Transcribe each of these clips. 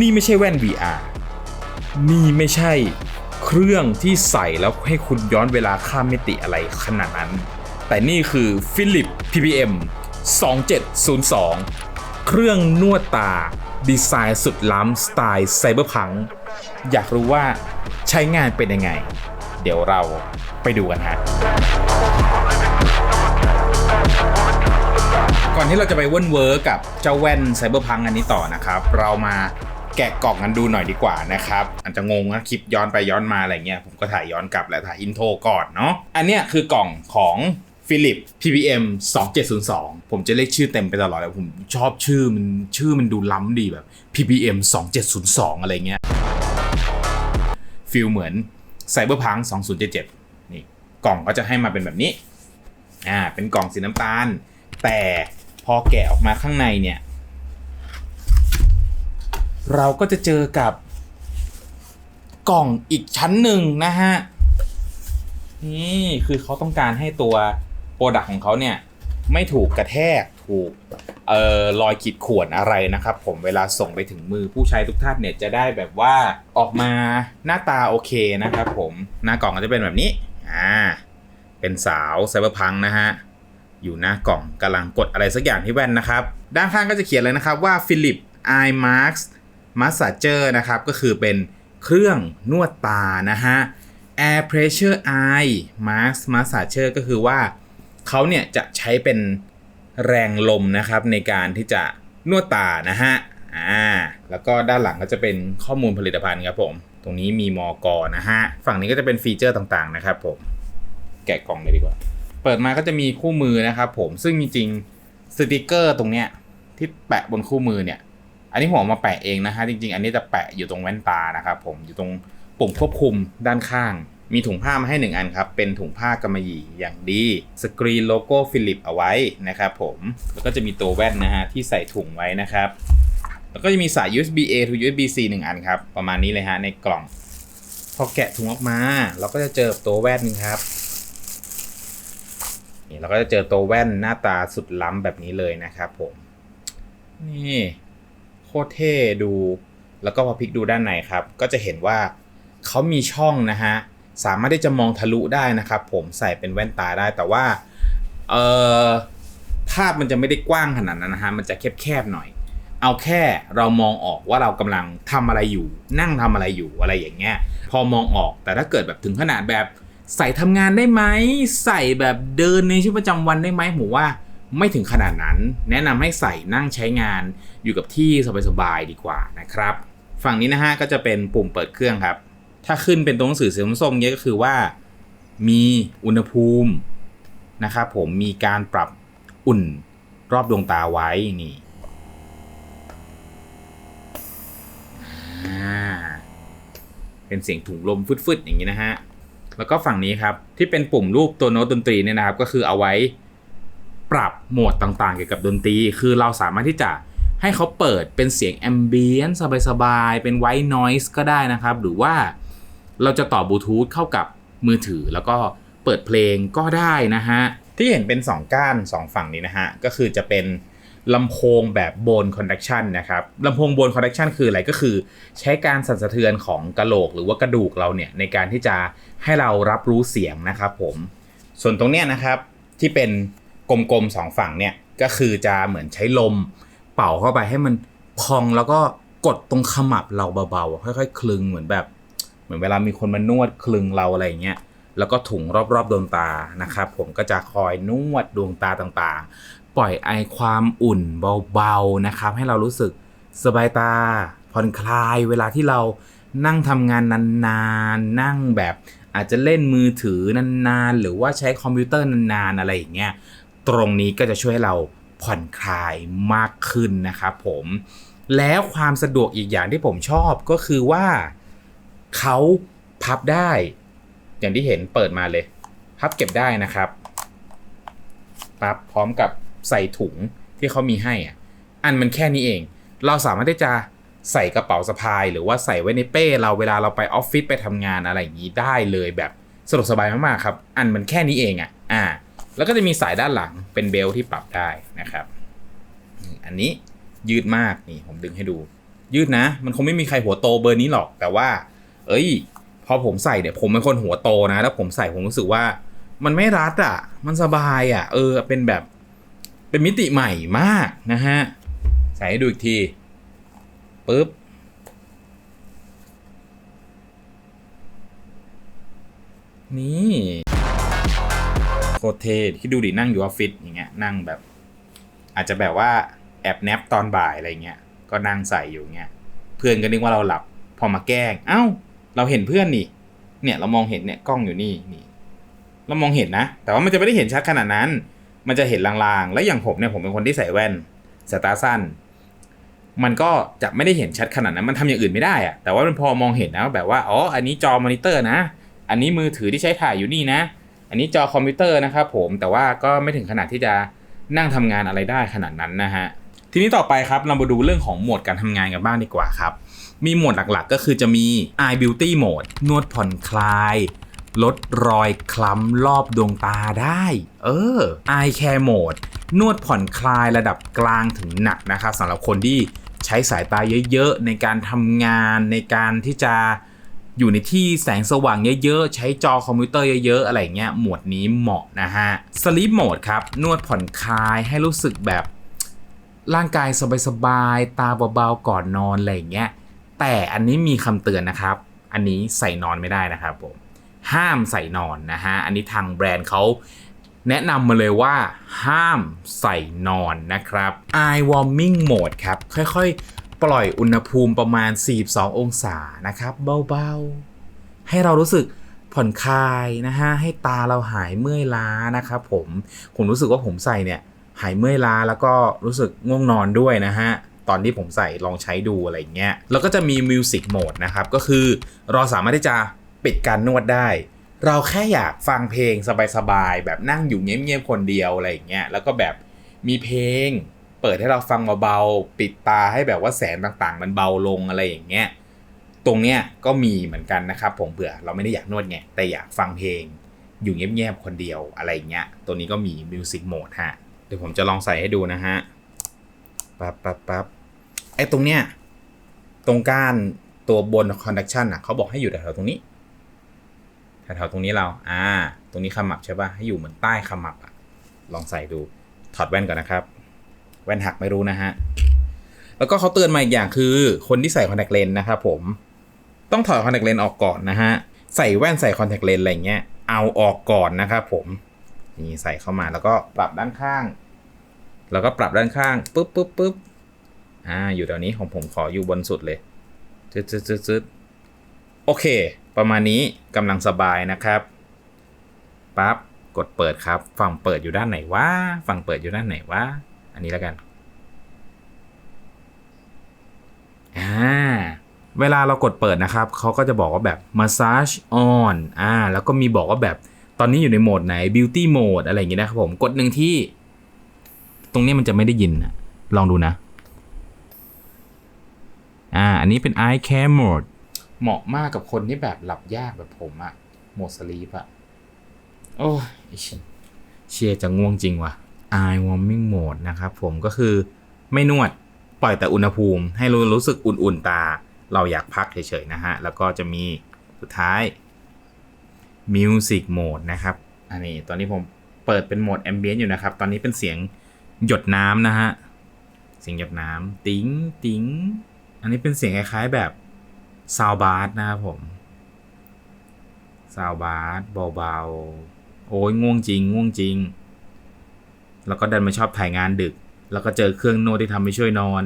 นี่ไม่ใช่แว่น VR นี่ไม่ใช่เครื่องที่ใส่แล้วให้คุณย้อนเวลาข้ามมิติอะไรขนาดนั้น แต่นี่คือ Philip PPM 2702 เครื่องนวดตา ดีไซน์สุดล้ำสไตล์ไซเบอร์พัง อยากรู้ว่าใช้งานเป็นยังไง เดี๋ยวเราไปดูกันฮะ ก่อนที่เราจะไปเว่นเวิร์กับเจ้าแว่นไซเบอร์พังอันนี้ต่อนะครับ เรามา แกะกล่องกันดูหน่อยดีกว่านะครับอาจจะงงนะคลิปย้อนไปย้อนมาอะไรเงี้ยผมก็ถ่ายย้อนกลับและถ่ายอินโทรก่อนเนาะอันเนี้ยคือกล่องของฟิลิป PPM 2702 ผมจะเรียกชื่อเต็มไปตลอดเลยผมชอบชื่อมันชื่อมันดูล้ำดีแบบ PPM 2702 อะไรเงี้ยฟิลเหมือนไซเบอร์พัง2077 นี่กล่องก็จะให้มาเป็นแบบนี้อ่าเป็นกล่องสีน้ำตาล แต่พอแกะออกมาข้างในเนี่ย เราก็จะเจอกับกล่องอีกชั้นหนึ่งนะฮะ นี่คือเขาต้องการให้ตัวโปรดักของเขาเนี่ย ไม่ถูกกระแทกถูกเอ่อรอยขีดข่วนอะไรนะครับ ผมเวลาส่งไปถึงมือผู้ใช้ทุกท่านเนี่ยจะได้แบบว่าออกมาหน้าตาโอเคนะครับผมหน้ากล่องก็จะเป็นแบบนี้อ่าเป็นสาวไซเบอร์พังนะฮะอยู่หน้ากล่องกำลังกดอะไรสักอย่างที่แว่นนะครับ ด้านข้างก็จะเขียนเลยนะครับว่า Philip Eye Mask Massager นะครับก็คือเป็นเครื่องนวดตานะฮะ Air Pressure Eye Mask Massager ก็คือว่าเขาเนี่ยจะใช้เป็นแรงลมนะครับในการที่จะนวดตานะฮะอ่าแล้วก็ด้านหลังก็จะเป็นข้อมูลผลิตภัณฑ์ครับผม ตรงนี้มีมอกอนะฮะ ฝั่งนี้ก็จะเป็นฟีเจอร์ต่างๆนะครับผม แกะกล่องเลยดีกว่า เปิดมาก็จะมีคู่มือนะครับผมซึ่งจริงๆสติกเกอร์ตรงเนี้ยที่แปะบนคู่มือเนี่ย อันนี้ผมเอามาแปะเองนะฮะจริงๆ อันนี้จะแปะอยู่ตรงแว่นตานะครับผมอยู่ตรงปุ่มควบคุมด้านข้าง มีถุงผ้ามาให้หนึ่งอันครับ เป็นถุงผ้ากำมะหยี่อย่างดี สกรีนโลโก้ฟิลิปเอาไว้นะครับผมแล้วก็จะมีตัวแว่นนะฮะที่ใส่ถุงไว้นะครับแล้วก็จะมีสาย USB A to USB C หนึ่งอันครับ ประมาณนี้เลยฮะในกล่อง พอแกะถุงออกมา เราก็จะเจอตัวแว่นครับนี่เราก็จะเจอตัวแว่นหน้าตาสุดล้ำแบบนี้เลยนะครับผมนี่ ตรเท่ดู แล้วก็พอพลิกดูด้านในครับ ก็จะเห็นว่าเขามีช่องนะฮะ สามารถที่จะมองทะลุได้นะครับ ผมใส่เป็นแว่นตาได้แต่ว่าเอ่อภาพมันจะไม่ได้กว้างขนาดนั้นนะฮะ มันจะแคบๆหน่อย เอาแค่เรามองออกว่าเรากำลังทำอะไรอยู่ นั่งทำอะไรอยู่อะไรอย่างเงี้ย พอมองออกแต่ถ้าเกิดแบบถึงขนาดแบบใส่ทำงานได้ไหม ใส่แบบเดินในชีวิตประจำวันได้ไหมผมว่า ไม่ถึงขนาดนั้น แนะนำให้ใส่นั่งใช้งานอยู่กับที่สบายๆดีกว่านะครับ ฝั่งนี้นะฮะก็จะเป็นปุ่มเปิดเครื่องครับ ถ้าขึ้นเป็นตัวหนังสือสีส้มๆเนี้ยก็คือว่า มีอุณหภูมินะครับผมมีการปรับอุ่นรอบดวงตาไว้นี่เป็นเสียงถุงลมฟึดๆอย่างนี้นะฮะ แล้วก็ฝั่งนี้ครับที่เป็นปุ่มรูปตัวโน้ตดนตรีเนี่ยนะครับ ก็คือเอาไว้ ปรับโหมดต่างๆ เกี่ยวกับดนตรี คือเราสามารถที่จะให้เขาเปิดเป็นเสียงแอมเบียนสบายๆ เป็นไวท์นอยส์ก็ได้นะครับ หรือว่าเราจะต่อบลูทูธเข้ากับมือถือแล้วก็เปิดเพลงก็ได้นะฮะ ที่เห็นเป็น 2 ก้าน 2 ฝั่งนี้นะฮะ ก็คือจะเป็นลำโพงแบบโบนคอนดักชันนะครับลำโพงโบนคอนดักชันคืออะไรก็คือ ใช้การสั่นสะเทือนของกระโหลกหรือว่ากระดูกเราเนี่ย ในการที่จะให้เรารับรู้เสียงนะครับผม ส่วนตรงเนี้ยนะครับที่เป็น กลมๆสองฝั่งเนี่ยก็คือจะเหมือนใช้ลมเป่าเข้าไปให้มันพองแล้วก็กดตรงขมับเราเบาๆค่อยๆคลึงเหมือนแบบ เหมือนเวลามีคนมานวดคลึงเราอะไรอย่างเงี้ยแล้วก็ถุงรอบๆดวงตานะครับผมก็จะคอยนวดดวงตาต่างๆ ปล่อยไอความอุ่นเบาๆนะครับ ให้เรารู้สึกสบายตาผ่อนคลายเวลาที่เรานั่งทำงานนานๆ นั่งแบบอาจจะเล่นมือถือนานๆ หรือว่าใช้คอมพิวเตอร์นานๆ อะไรอย่างเงี้ย ตรงนี้ก็จะช่วยให้เราผ่อนคลายมากขึ้นนะครับผมแล้วความสะดวกอีกอย่างที่ผมชอบก็คือว่าเขาพับได้ อย่างที่เห็นเปิดมาเลย พับเก็บได้นะครับปั๊บพร้อมกับใส่ถุงที่เขามีให้อะอันมันแค่นี้เอง เราสามารถที่จะใส่กระเป๋าสะพาย หรือว่าใส่ไว้ในเป้ เราเวลาเราไปออฟฟิศไปทำงานอะไรอย่างนี้ได้เลยแบบสะดวกสบายมากๆครับ อันมันแค่นี้เองอะอ่า แล้วก็จะมีสายด้านหลังเป็นเบลที่ปรับได้นะครับ อันนี้ยืดมากนี่ผมดึงให้ดู ยืดนะ มันคงไม่มีใครหัวโตเบอร์นี้หรอก แต่ว่า เอ้ย พอผมใส่เนี่ย ผมเป็นคนหัวโตนะ แล้วผมใส่ผมรู้สึกว่า มันไม่รัดอะ่ะ มันสบายอะ่ะ เออ เป็นแบบ เป็นมิติใหม่มากนะฮะ ใส่ให้ดูอีกทีปึ๊บนี่ โคตรเทที่ดูดินั่งอยู่ออฟฟิศอย่างเงี้ยนั่งแบบ อาจจะแบบว่าแอบแนบตอนบ่ายอะไรเงี้ยก็นั่งใส่อยู่เงี้ยเพื่อนก็นึกว่าเราหลับพอมาแกล้งเอ้า เราเห็นเพื่อนนี่เนี่ยเรามองเห็นเนี่ยกล้องอยู่นี่นี่ เรามองเห็นนะ แต่ว่ามันจะไม่ได้เห็นชัดขนาดนั้น มันจะเห็นลางๆ แล้วอย่างผมเนี่ยผมเป็นคนที่ใส่แว่นสายตาสั้น มันก็จะไม่ได้เห็นชัดขนาดนั้น มันทำอย่างอื่นไม่ได้อะแต่ว่ามันพอมองเห็นนะแบบว่าอ๋ออันนี้จอมอนิเตอร์นะ อันนี้มือถือที่ใช้ถ่ายอยู่นี่นะ อันนี้จอคอมพิวเตอร์นะครับผมแต่ว่าก็ไม่ถึงขนาดที่จะนั่งทำงานอะไรได้ขนาดนั้นนะฮะทีนี้ต่อไปครับเรามาดูเรื่องของโหมดการทำงานกันบ้างดีกว่าครับ มีโหมดหลักๆ ก็คือจะมี Eye Beauty Mode นวดผ่อนคลาย ลดรอยคล้ำรอบดวงตาได้ เออ Eye Care Mode นวดผ่อนคลายระดับกลางถึงหนักนะครับสำหรับคนที่ใช้สายตาเยอะๆ ในการทำงานในการที่จะ อยู่ในที่แสงสว่างเยอะๆ ใช้จอคอมพิวเตอร์เยอะๆ อะไรเงี้ย หมวดนี้เหมาะนะฮะ Sleep Mode ครับ นวดผ่อนคลายให้รู้สึกแบบร่างกายสบายๆ ตาเบาๆ ก่อนนอนอะไรเงี้ย แต่อันนี้มีคำเตือนนะครับ อันนี้ใส่นอนไม่ได้นะครับผม ห้ามใส่นอนนะฮะ อันนี้ทางแบรนด์เขาแนะนำมาเลยว่าห้ามใส่นอนนะครับ Eye Warming Mode ครับ ค่อยๆ ปล่อยอุณหภูมิประมาณ 42 องศานะครับ เบาๆ ให้เรารู้สึกผ่อนคลายนะฮะให้ตาเราหายเมื่อยล้านะครับผมผมรู้สึกว่าผมใส่เนี่ยหายเมื่อยล้าแล้วก็รู้สึกง่วงนอนด้วยนะฮะตอนที่ผมใส่ลองใช้ดูอะไรเงี้ยแล้วก็จะมีมิวสิกโหมดนะครับก็คือเราสามารถที่จะปิดการนวดได้ เราแค่อยากฟังเพลงสบายๆแบบนั่งอยู่เงียบๆคนเดียวอะไรอย่างเงี้ยแล้วก็แบบมีเพลง เปิดให้เราฟังเบาๆปิดตาให้แบบว่าแสงต่างๆ มันเบาลงอะไรอย่างเงี้ยตรงเนี้ยก็มีเหมือนกันนะครับ ผมเผื่อเราไม่ได้อยากนวดไงแต่อยากฟังเพลง อยู่เงียบๆคนเดียวอะไรอย่างเงี้ยตัวนี้ก็มีมิวสิกโหมดฮะเดี๋ยวผมจะลองใส่ให้ดูนะฮะปั๊บปั๊บปั๊บไอ้ตรงเนี้ยตรงก้านตัวบน conduction อะเขาบอกให้อยู่แถวๆตรงนี้แถวๆตรงนี้เรา อ่า ตรงนี้ขมับใช่ป่ะ ให้อยู่เหมือนใต้ขมับอะ ลองใส่ดู ถอดแว่นก่อนนะครับ แว่นหักไม่รู้นะฮะ แล้วก็เขาเตือนมาอีกอย่างคือ คนที่ใส่คอนแทคเลนส์นะครับผม ต้องถอดคอนแทคเลนส์ออกก่อนนะฮะ ใส่แว่นใส่คอนแทคเลนส์อะไรเงี้ย เอาออกก่อนนะครับผมนี่ใส่เข้ามาแล้วก็ปรับด้านข้าง แล้วก็ปรับด้านข้างปุ๊บปุ๊บปุ๊บอ่า อยู่แถวนี้ของผมขออยู่บนสุดเลยจึ๊ดจึ๊ดจึ๊ดจึ๊ดโอเค ประมาณนี้กำลังสบายนะครับปั๊บกดเปิดครับ ฝั่งเปิดอยู่ด้านไหนวะฝั่งเปิดอยู่ด้านไหนวะ อันนี้แล้วกันอ่าเวลาเรากดเปิดนะครับเขาก็จะบอกว่าแบบ massage on อ่าแล้วก็มีบอกว่าแบบตอนนี้อยู่ในโหมดไหน beauty mode อะไรอย่างงี้นะครับผมกดหนึ่งที่ ตรงนี้มันจะไม่ได้ยินนะลองดูนะ อ่า อันนี้เป็น eye care mode เหมาะมากกับคนที่แบบหลับยากแบบผมอะโหมดสลีปอะโอ้ยเชียร์จะง่วงจริงว่ะ eye warming mode นะครับผมก็คือไม่นวดปล่อยแต่อุณหภูมิ ให้รู้รู้สึกอุ่นๆตา เราอยากพักเฉยๆนะฮะ แล้วก็จะมีสุดท้าย Music Mode นะครับ อันนี้ตอนนี้ผมเปิดเป็นโหมด Ambient อยู่นะครับ ตอนนี้เป็นเสียงหยดน้ำนะฮะ เสียงหยดน้ำติ้งติ้งอันนี้เป็นเสียงคล้ายๆแบบซาวบาร์นะครับผมซาวบาร์เบาๆ โอ้ยง่วงจริงง่วงจริง แล้วก็ดันมาชอบถ่ายงานดึก แล้วก็เจอเครื่องนวดที่ทำให้ช่วยนอน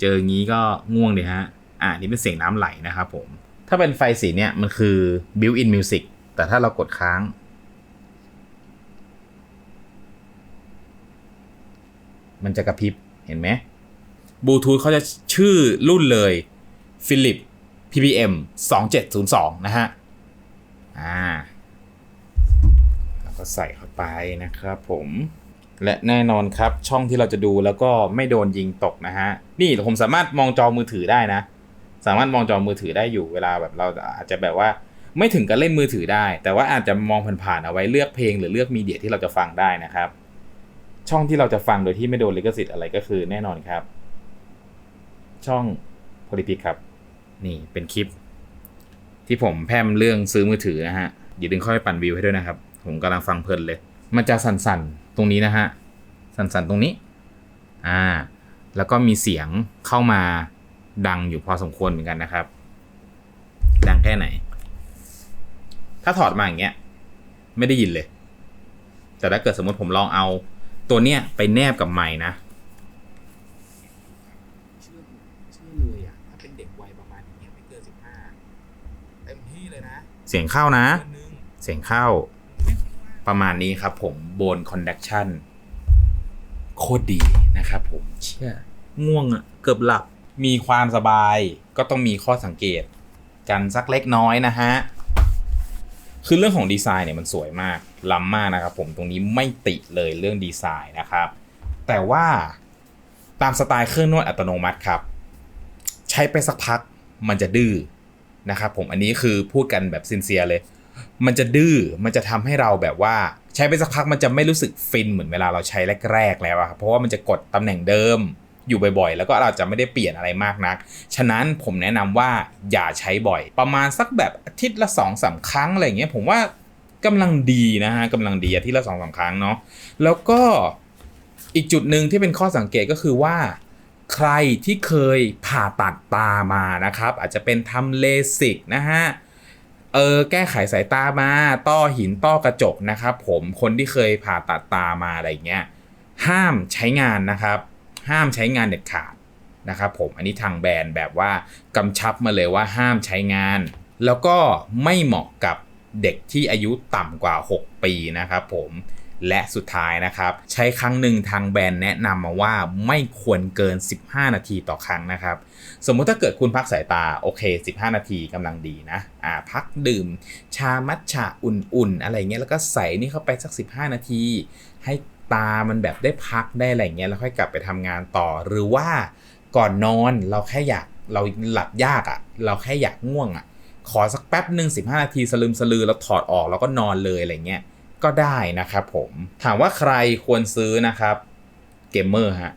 เจองี้ก็ง่วงเลยฮะ อ่านี่เป็นเสียงน้ำไหลนะครับผม ถ้าเป็นไฟสีเนี่ยมันคือ built-in music แต่ถ้าเรากดค้าง มันจะกระพริบเห็นไหมบลูทูธเขาจะชื่อรุ่นเลย Philip PPM 2702 นะฮะ อ่า แล้วก็ใส่เข้าไปนะครับผม และแน่นอนครับช่องที่เราจะดูแล้วก็ไม่โดนยิงตกนะฮะนี่ผมสามารถมองจอมือถือได้นะ สามารถมองจอมือถือได้อยู่เวลาแบบเราอาจจะแบบว่าไม่ถึงกับเล่นมือถือได้ แต่ว่าอาจจะมองผ่านๆเอาไว้เลือกเพลงหรือเลือกมีเดียที่เราจะฟังได้นะครับ ช่องที่เราจะฟังโดยที่ไม่โดนลิขสิทธิ์อะไรก็คือแน่นอนครับ ช่องพลิพิกครับ นี่เป็นคลิป ที่ผมแพมเรื่องซื้อมือถือนะฮะอย่าดึงเข้าไปปั่นวิวให้ด้วยนะครับ ผมกำลังฟังเพลินเลย มันจะสั่นๆ ตรงนี้นะฮะ สั่นๆตรงนี้ อ่า แล้วก็มีเสียงเข้ามาดังอยู่พอสมควรเหมือนกันนะครับ ดังแค่ไหน ถ้าถอดมาอย่างเงี้ย ไม่ได้ยินเลย แต่ถ้าเกิดสมมติผมลองเอาตัวเนี้ยไปแนบกับไม้นะเชื่อเชื่อเลยอะถ้าเป็นเด็กวัยประมาณนี้ไม่เกินสิบห้าเต็มที่เลยนะ เสียงเข้านะเดือนนึงเสียงเข้า ประมาณนี้ครับผมโบนคอนดักชันโคตรดีนะครับผมเชื่อง่วงอะ่ะเกือบหลับมีความสบายก็ต้องมีข้อสังเกต กันสักเล็กน้อยนะฮะ คือเรื่องของดีไซน์เนี่ยมันสวยมาก ล้ำมากนะครับผมตรงนี้ไม่ติเลยเรื่องดีไซน์นะครับ แต่ว่าตามสไตล์เครื่องนวดอัตโนมัติครับ ใช้ไปสักพักมันจะดื้อนะครับผมอันนี้คือพูดกันแบบซินเซียเลย มันจะดื้อมันจะทำให้เราแบบว่า ใช้ไปสักพักมันจะไม่รู้สึกฟินเหมือนเวลาเราใช้แรก ๆ แล้วอะครับเพราะว่ามันจะกดตำแหน่งเดิมอยู่บ่อยๆ แล้วก็เราจะไม่ได้เปลี่ยนอะไรมากนัก ฉะนั้นผมแนะนำว่าอย่าใช้บ่อย ประมาณสักแบบอาทิตย์ละ2อสาครั้งอะไรอย่างเงี้ยผมว่ากำลังดีนะฮะกำลังดีอาทิตย์ละ2อสาครั้งเนาะแล้วก็อีกจุดหนึ่งที่เป็นข้อสังเกตก็คือว่า ใครที่เคยผ่าตัดตามานะครับ อาจจะเป็นทำเลสิกนะฮะ เออแก้ไขสายตามาต้อหินต้อกระจกนะครับผมคนที่เคยผ่าตัดตามาอะไรเงี้ยห้ามใช้งานนะครับ ห้ามใช้งานเด็ดขาดนะครับผมอันนี้ทางแบรนด์แบบว่ากำชับมาเลยว่าห้ามใช้งาน แล้วก็ไม่เหมาะกับเด็กที่อายุต่ำกว่า 6 ปีนะครับผม และสุดท้ายนะครับ ใช้ครั้งหนึ่งทางแบรนด์แนะนำมาว่าไม่ควรเกิน 15 นาทีต่อครั้งนะครับ สมมุติถ้าเกิดคุณพักสายตาโอเค 15 นาทีกำลังดีนะอ่าพักดื่ม ชามัทฉะอุ่นๆ อะไรเงี้ยแล้วก็ใส่นี่เข้าไปสัก 15 นาที ให้ตามันแบบได้พักได้อะไรเงี้ยแล้วค่อยกลับไปทำงานต่อ หรือว่าก่อนนอนเราแค่อยากเราหลับยากอะ่ะ เราแค่อยากง่วงอะ่ะขอสักแป๊บหนึ่ง15 นาทีสลืมสลือแล้วถอดออกแล้วก็นอนเลยอะไรเงี้ย ก็ได้นะครับผมถามว่าใครควรซื้อนะครับเกมเมอร์ฮะ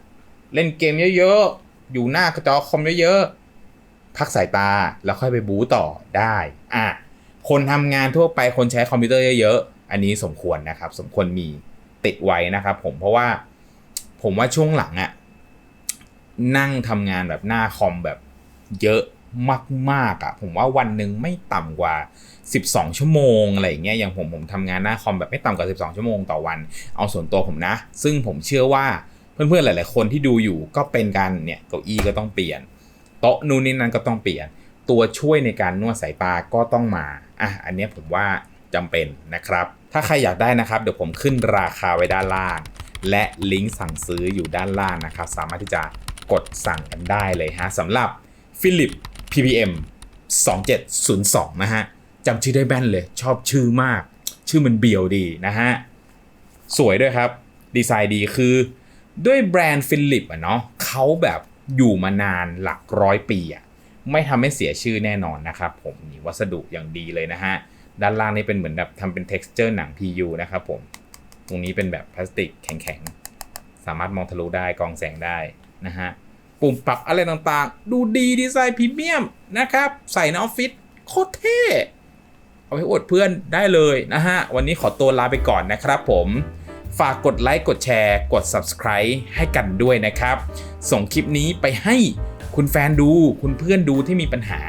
เล่นเกมเยอะๆ อยู่หน้ากระจอคอมเยอะๆ พักสายตาแล้วค่อยไปบู๊ต่อได้อะคนทำงานทั่วไปคนใช้คอมพิวเตอร์เยอะๆ อันนี้สมควรนะครับ สมควรมีติดไว้นะครับผมเพราะว่าผมว่าช่วงหลังอะนั่งทำงานแบบหน้าคอมแบบเยอะ มากๆอะผมว่าวันหนึ่งไม่ต่ำกว่า 12 ชั่วโมงอะไรอย่างเงี้ยอย่างผมผมทำงานหน้าคอมแบบไม่ต่ำกว่า 12 ชั่วโมงต่อวัน เอาส่วนตัวผมนะ ซึ่งผมเชื่อว่าเพื่อนๆหลาย ๆ คนที่ดูอยู่ก็เป็นการเนี่ยเก้าอี้ก็ต้องเปลี่ยนโต๊ะนู่นนี่นั่นก็ต้องเปลี่ยน ตัวช่วยในการนวดสายตาก็ต้องมาอะอันนี้ผมว่าจำเป็นนะครับ ถ้าใครอยากได้นะครับ เดี๋ยวผมขึ้นราคาไว้ด้านล่าง และลิงก์สั่งซื้ออยู่ด้านล่างนะครับ สามารถที่จะกดสั่งกันได้เลยฮะสำหรับ Philip PPM 2702 นะฮะจำชื่อได้แม่นเลย ชอบชื่อมาก ชื่อมันเบียวดีนะฮะ สวยด้วยครับ ดีไซน์ดีคือ ด้วยแบรนด์ฟิลิปอะเนาะเขาแบบอยู่มานานหลักร้อยปีอะไม่ทำให้เสียชื่อแน่นอนนะครับผมนี่วัสดุอย่างดีเลยนะฮะ ด้านล่างนี่เป็นเหมือนแบบทำเป็น texture หนัง PU นะครับผม ตรงนี้เป็นแบบพลาสติกแข็งๆ สามารถมองทะลุได้กองแสงได้นะฮะ ปุ่มปรับอะไรต่างๆ ดูดีดีไซน์พรีเมียมนะครับ ใส่ในออฟฟิศโคตรเท่ เอาไปอวดเพื่อนได้เลยนะฮะ วันนี้ขอตัวลาไปก่อนนะครับผมฝากกดไลค์กดแชร์ กด Subscribe ให้กันด้วยนะครับ ส่งคลิปนี้ไปให้คุณแฟนดู คุณเพื่อนดูที่มีปัญหา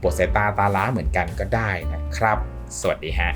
ปวดสายตาตาล้าเหมือนกันก็ได้นะครับ สวัสดีฮะ